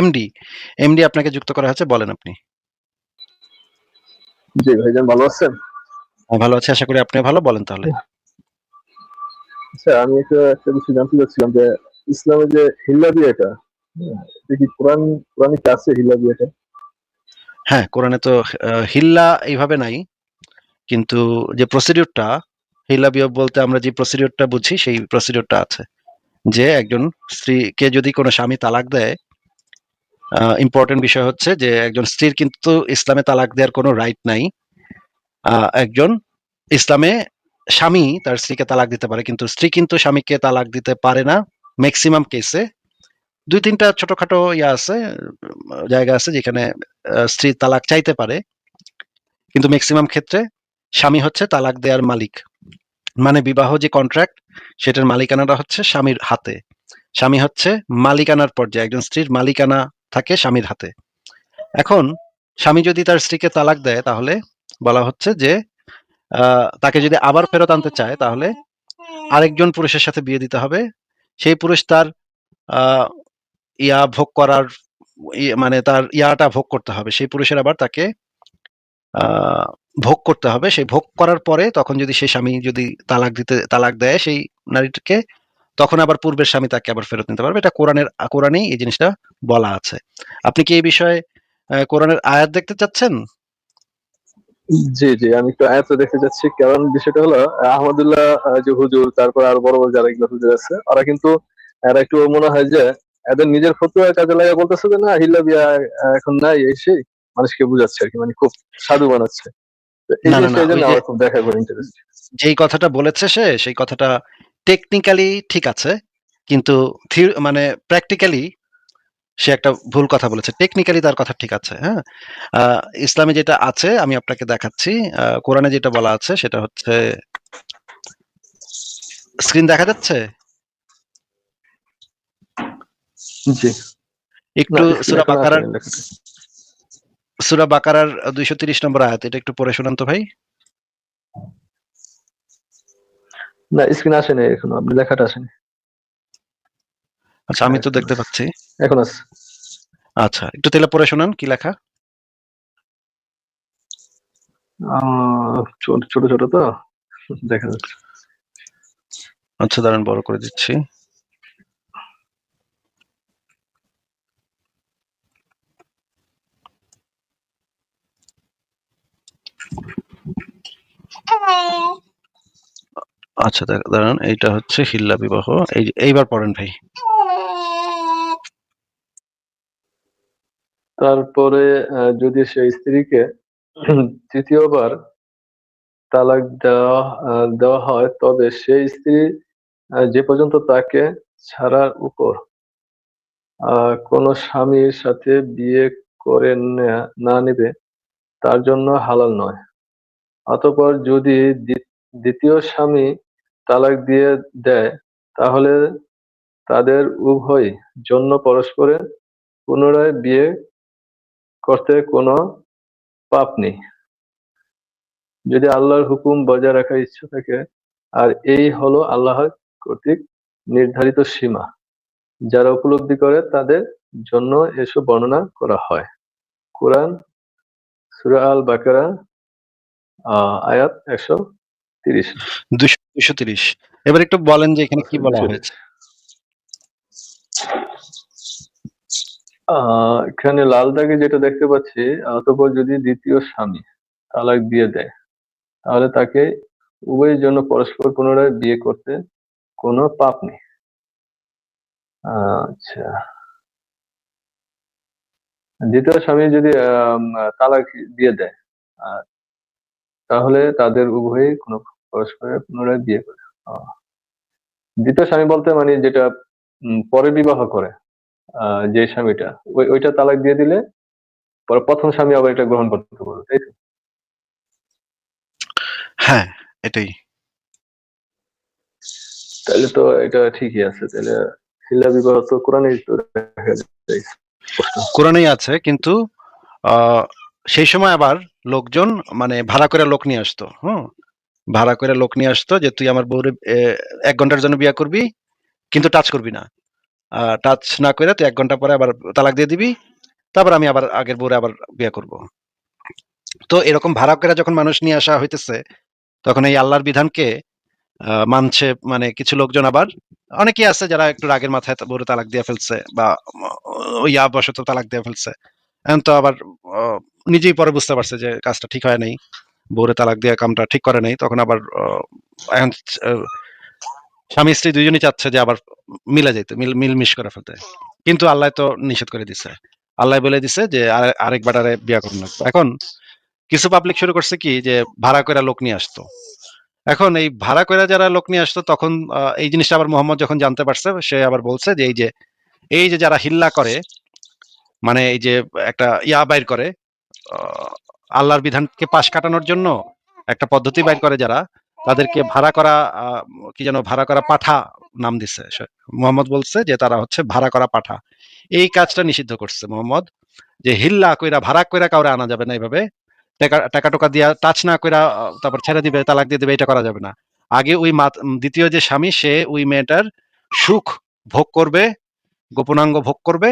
MD MD আপনাকে যুক্ত করা হয়েছে বলেন আপনি। জি ভাইজান ভালো আছেন? আমি ভালো আছি আশা করি আপনি ভালো বলেন তাহলে। আচ্ছা আমি একটা একটা বিষয় জানতে চাচ্ছিলাম যে ইসলামের যে হিল্লা বিয়েটা হ্যাঁ, এটা কি কোরআন কোরআনে কি আছে হিল্লা বিয়েটা হ্যাঁ কোরআনে তো হিল্লা এইভাবে নাই কিন্তু যে প্রসিডিউরটা হিল্লা বিয়োগ বলতে আমরা যে প্রসিডিউরটা বুঝি সেই প্রসিডিউরটা আছে। যে একজন স্ত্রীকে যদি কোনো স্বামী তালাক দেয় ইম্পর্টেন্ট বিষয় হচ্ছে যে একজন স্ত্রীর কিন্তু ইসলামে তালাক দেওয়ার কোনো রাইট নাই। একজন ইসলামে স্বামী তার স্ত্রীকে তালাক দিতে পারে, কিন্তু স্ত্রী কিন্তু স্বামীকে তালাক দিতে পারে না ম্যাক্সিমাম কেসে দুই তিনটা ছোটখাটো ইয়া আছে, জায়গা আছে যেখানে স্ত্রী তালাক চাইতে পারে, কিন্তু ম্যাক্সিমাম ক্ষেত্রে স্বামী হচ্ছে তালাক দেওয়ার মালিক। মানে বিবাহ যে কন্ট্রাক্ট সেটার মালিকানাটা হচ্ছে স্বামীর হাতে। স্বামী হচ্ছে মালিকানার পর্যায়ে, একজন স্ত্রীর মালিকানা থাকে স্বামীর হাতে। এখন স্বামী যদি তার স্ত্রীকে তালাক দেয়, তাহলে বলা হচ্ছে যে তাকে যদি আবার ফেরত আনতে চায়, তাহলে আরেকজন পুরুষের সাথে বিয়ে দিতে হবে। সেই পুরুষ তার ইয়া ভোগ করার মানে তার ইয়াটা ভোগ করতে হবে। সেই পুরুষের আবার তাকে ভোগ করতে হবে। সেই ভোগ করার পরে তখন যদি সেই স্বামী যদি তালাক দিতে, তালাক দেয়, সেই নারীটিকে তখন আবার পূর্বের স্বামী তাকে আবার ফেরত নিতে পারবে। এটা কোরআনের কোরআনেই এই জিনিসটা বলা আছে। আপনি কি এই বিষয়ে কোরআনের আয়াত দেখতে চাচ্ছেন? জি জি আমি একটু আয়াত দেখতে যাচ্ছি কারণ বিষয়টা হলো আহমদুল্লাহ যে হুজুর তারপর আরও বড় বড় যারা এগুলো হুজুর আছে ওরা কিন্তু এরা একটু মনে হয় যে এদের নিজের ফতুয়া কাজে লাগা বলতেছে যে না হিল্লা বিয়া এখন নাই এই সেই। মানুষকে বুঝাচ্ছে আর কি মানে খুব সাধু বানাচ্ছে। এই জিনিসটা দেখা করে ইন্টারেস্ট যেই কথাটা বলেছে সে সেই কথাটা টেকনিক্যালি ঠিক আছে কিন্তু মানে প্র্যাকটিক্যালি সে একটা ভুল কথা বলেছে। টেকনিক্যালি তার কথা ঠিক আছে হ্যাঁ? ইসলামে যেটা আছে আমি আপনাকে দেখাচ্ছি। কোরআনে যেটা বলা আছে সেটা হচ্ছে স্ক্রিন দেখা যাচ্ছে? একটু সুরা বাকারার সুরা বাকারার দুইশো তিরিশ নম্বর আয়াত এটা একটু পড়ে শোনান তো ভাই। না স্ক্রিন আসেনি এখন আপনি লেখাটা আসেনি। আচ্ছা আমি তো দেখতে পাচ্ছি। এখন আছে। আচ্ছা একটু তেলে পড়ে শোনান কি লেখা? আহ, ছোট ছোট ছোট তো দেখা যাচ্ছে। আচ্ছা দাঁড়ান বড় করে দিচ্ছি। আচ্ছা দাঁড়ান, এইটা হচ্ছে হিল্লা বিবাহ। এই এইবার পড়েন ভাই। তারপরে যদি সেই স্ত্রীকে তৃতীয়বার তালাক দেওয়া দেওয়া হয়, তবে সেই স্ত্রী যে পর্যন্ত তাকে ছাড়ার উপর কোনো স্বামীর সাথে বিয়ে করে না নেবে, তার জন্য হালাল নয়। অতপর যদি দ্বি- দ্বিতীয় স্বামী তালাক দিয়ে দেয়, তাহলে তাদের উভয় জন্য পরস্পরের পুনরায় বিয়ে করতে কোনো পাপ নেই। যদি আল্লাহর হুকুম বজায় রাখার ইচ্ছা থাকে, আর এই হলো আল্লাহর কর্তৃক নির্ধারিত সীমা, যারা উপলব্ধি করে তাদের জন্য এসব বর্ণনা করা হয়। কোরআন, সুরা আল বাকারা আয়াত একশো তিরিশ। দুশো তিরিশ। এবার একটু বলেন যে এখানে কি বলা হয়েছে। এখানে লাল দাগে যেটা দেখতে পাচ্ছি, অতপর যদি দ্বিতীয় স্বামী তালাক দিয়ে দেয়, তাহলে তাকে উভয়ের জন্য পরস্পর পুনরায় বিয়ে করতে কোনো পাপ নেই। আচ্ছা। দ্বিতীয় স্বামী যদি তালাক দিয়ে দেয় তাহলে তাদের উভয়ই কোনো পরস্পরের পুনরায় বিয়ে করে। দ্বিতীয় স্বামী বলতে মানে যেটা পরে বিবাহ করে আহ, যে স্বামীটা ওই ওইটা তালাক দিয়ে দিলে পরে প্রথম স্বামী আবার এটা গ্রহণ করতে পারবে তাই তো? হ্যাঁ এটাই। তাহলে তো এটা ঠিকই আছে তাহলে হিল্লা বিবাহ তো কোরআনে। কোরআনেই আছে কিন্তু আহ, সেই সময় আবার লোকজন মানে ভাড়া করে লোক নিয়ে আসতো হুম? ভাড়া করে লোক নিয়ে আসতো যে তুই আমার বউরে এক ঘণ্টার জন্য বিয়ে করবি, কিন্তু টাচ করবি না। টাচ না করে তুই এক ঘণ্টা পরে আবার তালাক দিয়ে দিবি, তারপর আমি আবার আগের বউরে আবার বিয়ে করব। তো এরকম ভাড়া করে যখন মানুষ নিয়ে আসা হইতেছে, তখন এই আল্লাহর বিধানকে মানছে মানে কিছু লোকজন আবার, অনেকেই আছে যারা একটু রাগের মাথায় বউরে তালাক দিয়ে ফেলছে বা ওই ইয়া বশত তালাক দিয়ে ফেলছে। এখন তো আবার নিজেই পরে বুঝতে পারছে যে কাজটা ঠিক হয় নাই। বউরে তালাক দিয়ে কামটা ঠিক করে নাই, তখন আবার এখন স্বামী স্ত্রী দুইজনই চাচ্ছে যে আবার মিলে যেতে মিল, মিলমিশ করে ফেলতে। কিন্তু আল্লাহ তো নিষেধ করে দিছে। আল্লাহ বলে দিছে যে আরে- আরেক বাটারে বিয়া করুন লাগবে। এখন কিছু পাবলিক শুরু করছে কি যে ভাড়া করে লোক নিয়ে আসতো। এখন এই ভাড়া করে যারা লোক নিয়ে আসতো, তখন এই জিনিসটা আবার মোহাম্মদ যখন জানতে পারছে, সে আবার বলছে যে এই যে এই যে যারা হিল্লা করে মানে এই যে একটা ইয়া বাইর করে আল্লাহর বিধানকে পাশ কাটানোর জন্য একটা পদ্ধতি বাইর করে যারা, তাদেরকে ভাড়া করা কি যেন ভাড়া করা পাঠা নাম দিছে। মোহাম্মদ বলছে যে তারা হচ্ছে ভাড়া করা পাঠা। এই কাজটা নিষিদ্ধ করছে মোহাম্মদ। যে হিল্লা কইরা, ভাড়া কইরা কাউরে আনা যাবে না এইভাবে। টাকা টাকা দিয়া টাচ না কইরা তারপর ছেড়ে দিবে, তালাক দিয়ে দিবে, এটা করা যাবে না। আগে ওই দ্বিতীয় যে স্বামী, সে ওই মেয়েটার সুখ ভোগ করবে, গোপনাঙ্গ ভোগ করবে,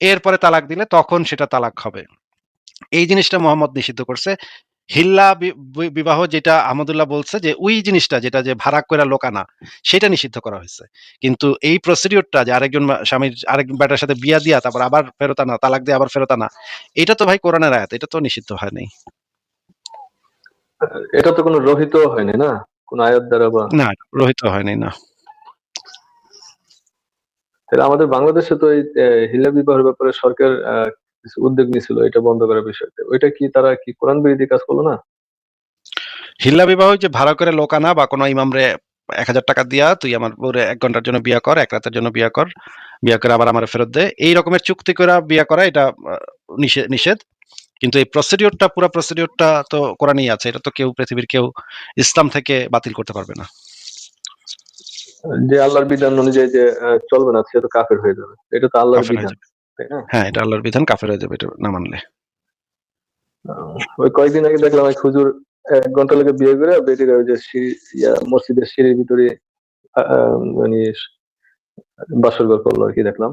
এরপরে তালাক দিলে তখন সেটা তালাক হবে। এই জিনিসটা মোহাম্মদ নিষিদ্ধ করছে। হিল্লা বিবাহ যেটা আহমদুল্লাহ বলছে যে ওই জিনিসটা যেটা যে ভাড়া করে লোকানা সেটা নিষিদ্ধ করা হয়েছে। কিন্তু এই প্রসিডিওরটা যে আরেকজন স্বামীর আরেক বেটার সাথে বিয়া দিয়া তারপর আবার ফেরত আনা তালাক দিয়ে আবার ফেরত আনা এটা তো ভাই কোরআনের আয়াত এটা তো নিষিদ্ধ হয় নাই। এটা তো কোনো রহিত হয়নি না? কোন আয়াত দ্বারা বা? না রহিত হয়নি না। তাহলে আমাদের বাংলাদেশে তো এই হিল্লা বিবাহের ব্যাপারে সরকার কিছু উদ্যোগ নিয়েছিল এটা বন্ধ করার বিষয়টা ওইটা কি তারা কি কোরআন বিরোধী কাজ করল না? হিল্লা বিবাহ যে ভাড়া করে লোক আনা বা কোনো ইমামরে এক হাজার টাকা দিয়া তুই আমার বউরে এক ঘণ্টার জন্য বিয়া কর এক রাতের জন্য বিয়া কর বিয়া করে আবার আমার ফেরত দে। এই রকমের চুক্তি করে বিয়া করা এটা নিষেধ। কিন্তু এই প্রসিডিওরটা পুরো প্রসিডিওরটা তো কোরআনই আছে। এটা তো কেউ পৃথিবীর কেউ ইসলাম থেকে বাতিল করতে পারবে না। যে আল্লাহর বিধান অনুযায়ী যে চলবে না সে তো কাফের হয়ে যাবে। এটা তো আল্লাহর বিধান। হ্যাঁ এটা আল্লাহর বিধান কাফের হয়ে যাবে এটা না মানলে। ওই কয়েকদিন আগে দেখলাম এক হুজুর এক ঘণ্টা লেগে বিয়ে করে বেটির ওই যে মসজিদের সিঁড়ির ভিতরে মানে বাসর ঘর করল আর কি দেখলাম।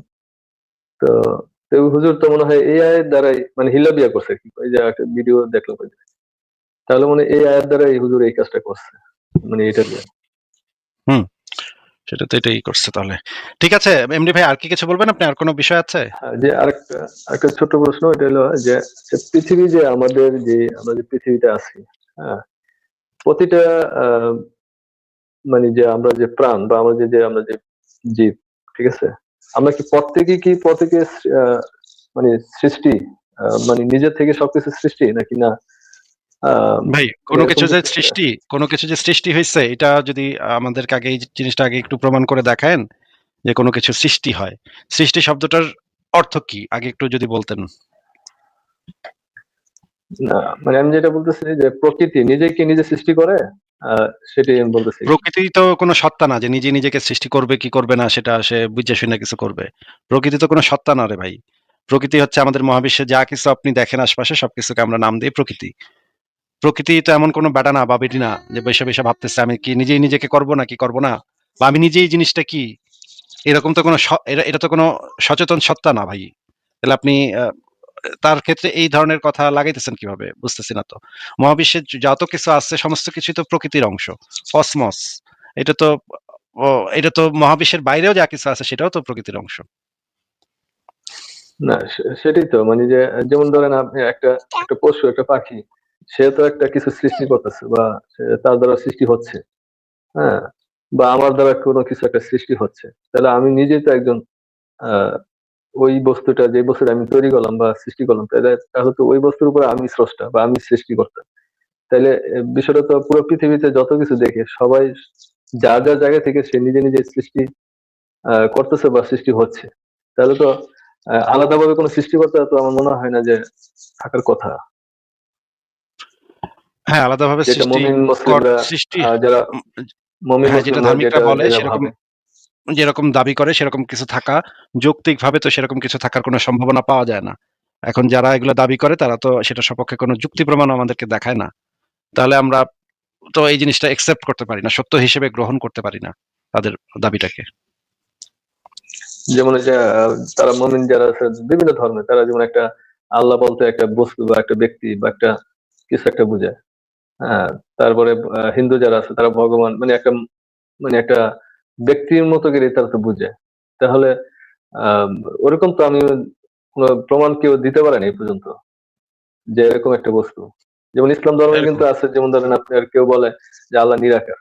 তো হুজুর তো মনে হয় এই আয়ের দ্বারাই মানে হিল্লা বিয়া করছে আর কি ওই যে একটা ভিডিও দেখলাম। তাহলে মানে এই আয়ের দ্বারাই হুজুর এই কাজটা করছে মানে এটা দিয়ে। সেটা তো এটাই করছে তাহলে। ঠিক আছে এমডি ভাই, আর কি কিছু বলবেন আপনি? আর কোনো বিষয় আছে? যে আরেকটা আরেকটা ছোট প্রশ্ন, এটা হলো যে পৃথিবী যে আমাদের যে, আমরা যে পৃথিবীতে আছি হ্যাঁ প্রতিটা মানে যে আমরা যে প্রাণ বা আমরা যে যে আমরা যে জীব, ঠিক আছে? আমরা কি প্রত্যেকে কি প্রত্যেকে মানে সৃষ্টি মানে নিজের থেকে সবকিছু সৃষ্টি নাকি না? ভাই কোনো কিছু যে সৃষ্টি কোনো কিছু যে সৃষ্টি হয়েছে এটা যদি আমাদেরকে আগে এই জিনিসটা আগে একটু প্রমাণ করে দেখায়েন যে কোনো কিছু সৃষ্টি হয়। সৃষ্টি শব্দটার অর্থ কি? আগে একটু যদি বলতেন। না মানে আমি যেটা বলতেছি যে প্রকৃতি নিজে কি নিজে সৃষ্টি করে? আহ, সেটাই আমি বলতেছি। প্রকৃতি তো কোনো সত্তা না যে নিজে নিজেকে সৃষ্টি করবে কি করবে না সেটা সে বুঝে শুনে কিছু করবে। প্রকৃতি তো কোনো সত্তা না রে ভাই। প্রকৃতি হচ্ছে আমাদের মহাবিশ্বে যা কিছু আপনি দেখেন আশপাশে সবকিছুকে আমরা নাম দিই প্রকৃতি। প্রকৃতি তো এমন কোনো বেটা না বা বেটি না, যে বসে বসে ভাবতেছে, আমি কি নিজেই নিজেকে করব না কি করব না? বা আমি নিজেই জিনিসটা কি? এরকম তো কোনো এটা তো কোনো সচেতন সত্তা না ভাই। তাহলে আপনি তার ক্ষেত্রে এই ধরনের কথা লাগাইতেছেন কীভাবে? বুঝতেছি না তো। মহাবিশ্বের যত কিছু আছে, সমস্ত কিছুই তো প্রকৃতির অংশ। কসমস, এটা তো এটা তো মহাবিশ্বের বাইরেও যা কিছু আছে, সেটাও তো প্রকৃতির অংশ। না সেটাই তো মানে যে, যেমন ধরেন আপনি একটা একটা পশু, একটা পাখি সে তো একটা কিছু সৃষ্টি করতেছে বা তার দ্বারা সৃষ্টি হচ্ছে হ্যাঁ বা আমার দ্বারা কোনো কিছু একটা সৃষ্টি হচ্ছে। তাহলে আমি নিজেই তো একজন ওই বস্তুটা যে বস্তুটা আমি তৈরি করলাম বা সৃষ্টি করলাম তাহলে তাহলে তো ওই বস্তুর উপরে আমি স্রষ্টা বা আমি সৃষ্টিকর্তা তাহলে এ, বিষয়টা তো পুরো পৃথিবীতে যত কিছু দেখে সবাই যার যার জায়গা থেকে সে নিজে নিজে সৃষ্টি করতেছে বা সৃষ্টি হচ্ছে। তাহলে তো আলাদাভাবে কোনো সৃষ্টিকর্তা তো আমার মনে হয় না যে থাকার কথা। হ্যাঁ আলাদাভাবে যেটা সৃষ্টি মমিন মুসলিমরা সৃষ্টি আহ, যারা হ্যাঁ যেটা মুসলিমরা ধার্মিকরা যেটা বলে যেটা সেরকম ভাবে। যেরকম দাবি করে সেরকম কিছু থাকা যৌক্তিক ভাবে তো সেরকম কিছু থাকার কোনো সম্ভাবনা পাওয়া যায় না। এখন যারা এগুলো দাবি করে তারা তো সেটা সপক্ষে কোনো যুক্তি প্রমাণ আমাদেরকে দেখায় না। তাহলে আমরা তো এই জিনিসটা একসেপ্ট করতে পারি না সত্য হিসেবে গ্রহণ করতে পারি না তাদের দাবিটাকে। যেমন এই যে আহ, তারা মমিন যারা আছে বিভিন্ন ধর্মে তারা যেমন একটা আল্লাহ বলতে একটা বস্তু বা একটা ব্যক্তি বা একটা কিছু একটা বোঝায় হ্যাঁ তারপরে হিন্দু যারা আছে তারা ভগবান মানে একটা মানে একটা ব্যক্তির মতো করে তারা তো বুঝে। তাহলে আহ ওরকম তো আমি কোনো প্রমাণ কেউ দিতে পারেনি এই পর্যন্ত যে এরকম একটা বস্তু। যেমন ইসলাম ধর্মে কিন্তু আছে যেমন ধরেন আপনি আর কেউ বলে যে আল্লাহ নিরাকার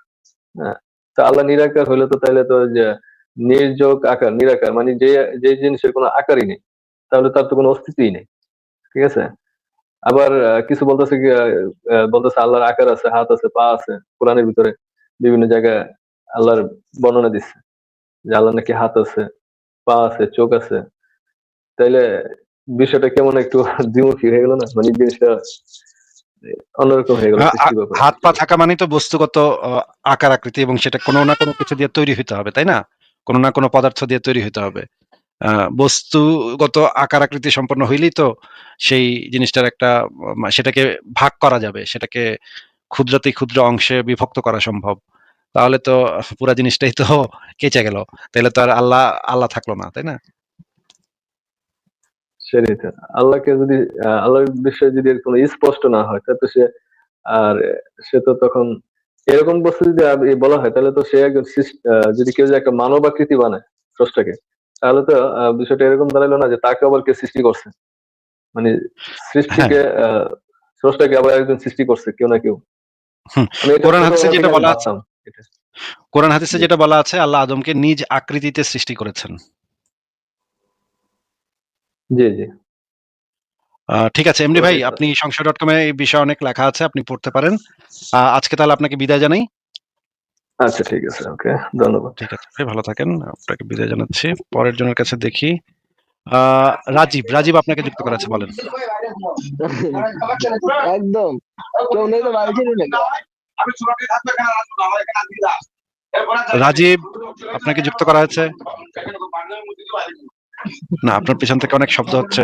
হ্যাঁ। তো আল্লাহ নিরাকার হলে তো তাহলে তো যে নির্যোগ আকার নিরাকার মানে যে যে জিনিসের কোনো আকারই নেই তাহলে তার তো কোনো অস্তিত্বই নেই ঠিক আছে? আবার কিছু বলতেছে বলতেছে আল্লাহর আকার আছে হাত আছে পা আছে কোরআনের ভিতরে বিভিন্ন জায়গায় আল্লাহর বর্ণনা দিচ্ছে যে আল্লাহ নাকি হাত আছে পা আছে চোখ আছে। তাইলে বিষয়টা কেমন একটু দ্বিমুখী হয়ে গেল না? মানে জিনিসটা অন্যরকম হয়ে গেল হাত পা থাকা মানে তো বস্তুগত আকার আকৃতি এবং সেটা কোনো না কোনো কিছু দিয়ে তৈরি হতে হবে তাই না? কোনো না কোনো পদার্থ দিয়ে তৈরি হতে হবে। বস্তুগত আকার আকৃতি সম্পন্ন হইলেই তো সেই জিনিসটার একটা সেটাকে ভাগ করা যাবে, সেটাকে ক্ষুদ্রাতি ক্ষুদ্র অংশে বিভক্ত করা সম্ভব। তাহলে তো পুরা জিনিসটাই তো কেচে গেল। তাহলে তো আর আল্লাহ আল্লাহ থাকল না, তাই না? সেটাই তো। আল্লাহকে যদি আল্লাহর বিষয়ে যদি কোনো স্পষ্ট না হয়, তাহলে তো সে আর, সে তো তখন এরকম বস্তু যদি বলা হয়, তাহলে তো সে একজন যদি কেউ যে একটা মানব আকৃতি বানায়, স্রষ্টাকে তাহলে তো বিষয়টা এরকম দাঁড়াল না যে তাকে আবার কে সৃষ্টি করছে? মানে সৃষ্টিকে আহ, স্রষ্টাকে আবার একজন সৃষ্টি করছে কেউ না কেউ। কোরআন হাদিসে যেটা বলা আছে কোরআন হাদিসে যেটা বলা আছে আল্লাহ আদমকে নিজ আকৃতিতে সৃষ্টি করেছেন। জি জি। ঠিক আছে এমডি ভাই আপনি সংশয় ডট কমে এই বিষয়ে অনেক লেখা আছে আপনি পড়তে পারেন। আহ, আজকে তাহলে আপনাকে বিদায় জানাই। আচ্ছা ঠিক আছে ওকে ধন্যবাদ। ঠিক আছে ভাই ভালো থাকেন আপনাকে বিদায় জানাচ্ছি। পরের জনের কাছে দেখি রাজীব রাজীব আপনাকে যুক্ত করা আছে বলেন। একদম। কেউ নেই তো বাড়ি ছিল নাকি? রাজীব আপনাকে যুক্ত করা হয়েছে। না আপনার পিছন থেকে অনেক শব্দ হচ্ছে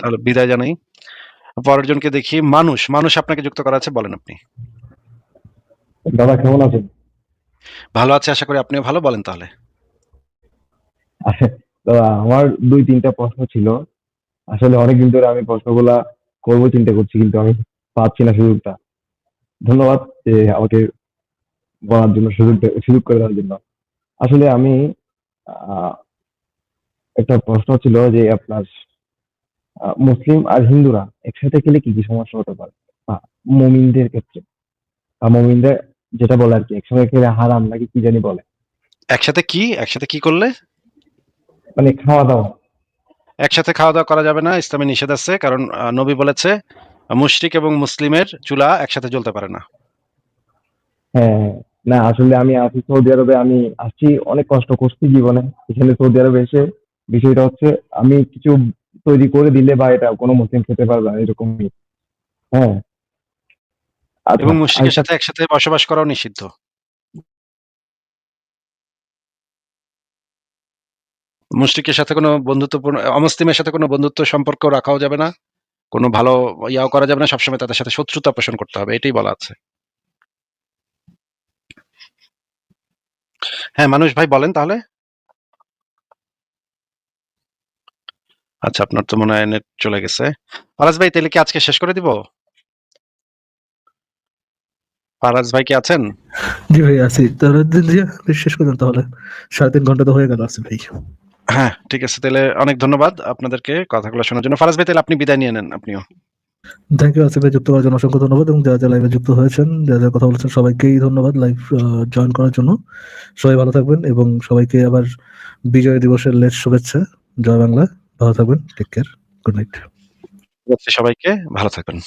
তাহলে বিদায় জানাই। পরের জনকে দেখি মানুষ মানুষ আপনাকে যুক্ত করা আছে বলেন আপনি। দাদা কেমন আছেন? ভালো আছে আশা করি আপনিও ভালো, বলেন তাহলে। আমার দুই তিনটা প্রশ্ন ছিল। আসলে অনেকদিন ধরে আমি প্রশ্নগুলা করব, চিন্তা করছি, কিন্তু আমি পাচ্ছি না সুযোগটা। ধন্যবাদ যে আমাকে বলার জন্য সুযোগ সুযোগ করে দেওয়ার জন্য। আসলে আমি একটা প্রশ্ন ছিল যে আপনার মুসলিম আর হিন্দুরা একসাথে খেলে কি কি সমস্যা হতে পারে? মমিনদের ক্ষেত্রে। মমিনদের যেটা বলে আর কি একসঙ্গে খেলে হারাম নাকি কি জানি বলে। একসাথে কি? একসাথে কি করলে? মানে খাওয়া দাওয়া। একসাথে খাওয়া দাওয়া করা যাবে না ইসলামে নিষেধ আছে কারণ নবী বলেছে মুশরিক এবং মুসলিমের চুলা একসাথে জ্বলতে পারে না। হ্যাঁ। না আসলে আমি আছি সৌদি আরবে আমি আসছি অনেক কষ্ট করছি জীবনে। এখানে সৌদি আরবে এসে বিষয়টা হচ্ছে আমি কিছু তৈরি করে দিলে বা এটা কোনো মুসলিম খেতে পারবে না এরকমই। হ্যাঁ। এবং মুশরিকের সাথে একসাথে বসবাস করাও নিষিদ্ধ। মুশরিকের সাথে কোনো বন্ধুত্বপূর্ণ অমুসলিমের সাথে কোনো বন্ধুত্ব সম্পর্ক রাখাও যাবে না। কোনো ভালো ইয়াও করা যাবে না। সবসময় তাদের সাথে শত্রুতা পোষণ করতে হবে এটাই বলা আছে। হ্যাঁ মানুষ ভাই বলেন তাহলে। আচ্ছা আপনার তো মনে হয় নেট চলে গেছে। ফারাজ ভাই তাহলে কি আজকে শেষ করে দিব? ফারাজ ভাই কি আছেন? জি ভাই আছি। তাহলে শেষ করুন তাহলে। সাড়ে তিন ঘণ্টা তো হয়ে গেল আছে ভাই। হ্যাঁ ঠিক আছে। তাহলে অনেক ধন্যবাদ আপনাদেরকে কথাগুলো শোনার জন্য। ফারাজ ভাই তাহলে আপনি বিদায় নিয়ে নেন আপনিও। থ্যাংক ইউ আসিফ ভাই। যুক্ত করার জন্য অসংখ্য ধন্যবাদ এবং যারা যারা লাইভে যুক্ত হয়েছেন যারা যারা কথা বলেছেন সবাইকেই ধন্যবাদ লাইভ জয়েন করার জন্য। সবাই ভালো থাকবেন এবং সবাইকে আবার বিজয় দিবসের লেট শুভেচ্ছা। জয় বাংলা। ভালো থাকবেন। টেক কেয়ার গুড নাইট সবাইকে। ভালো থাকবেন।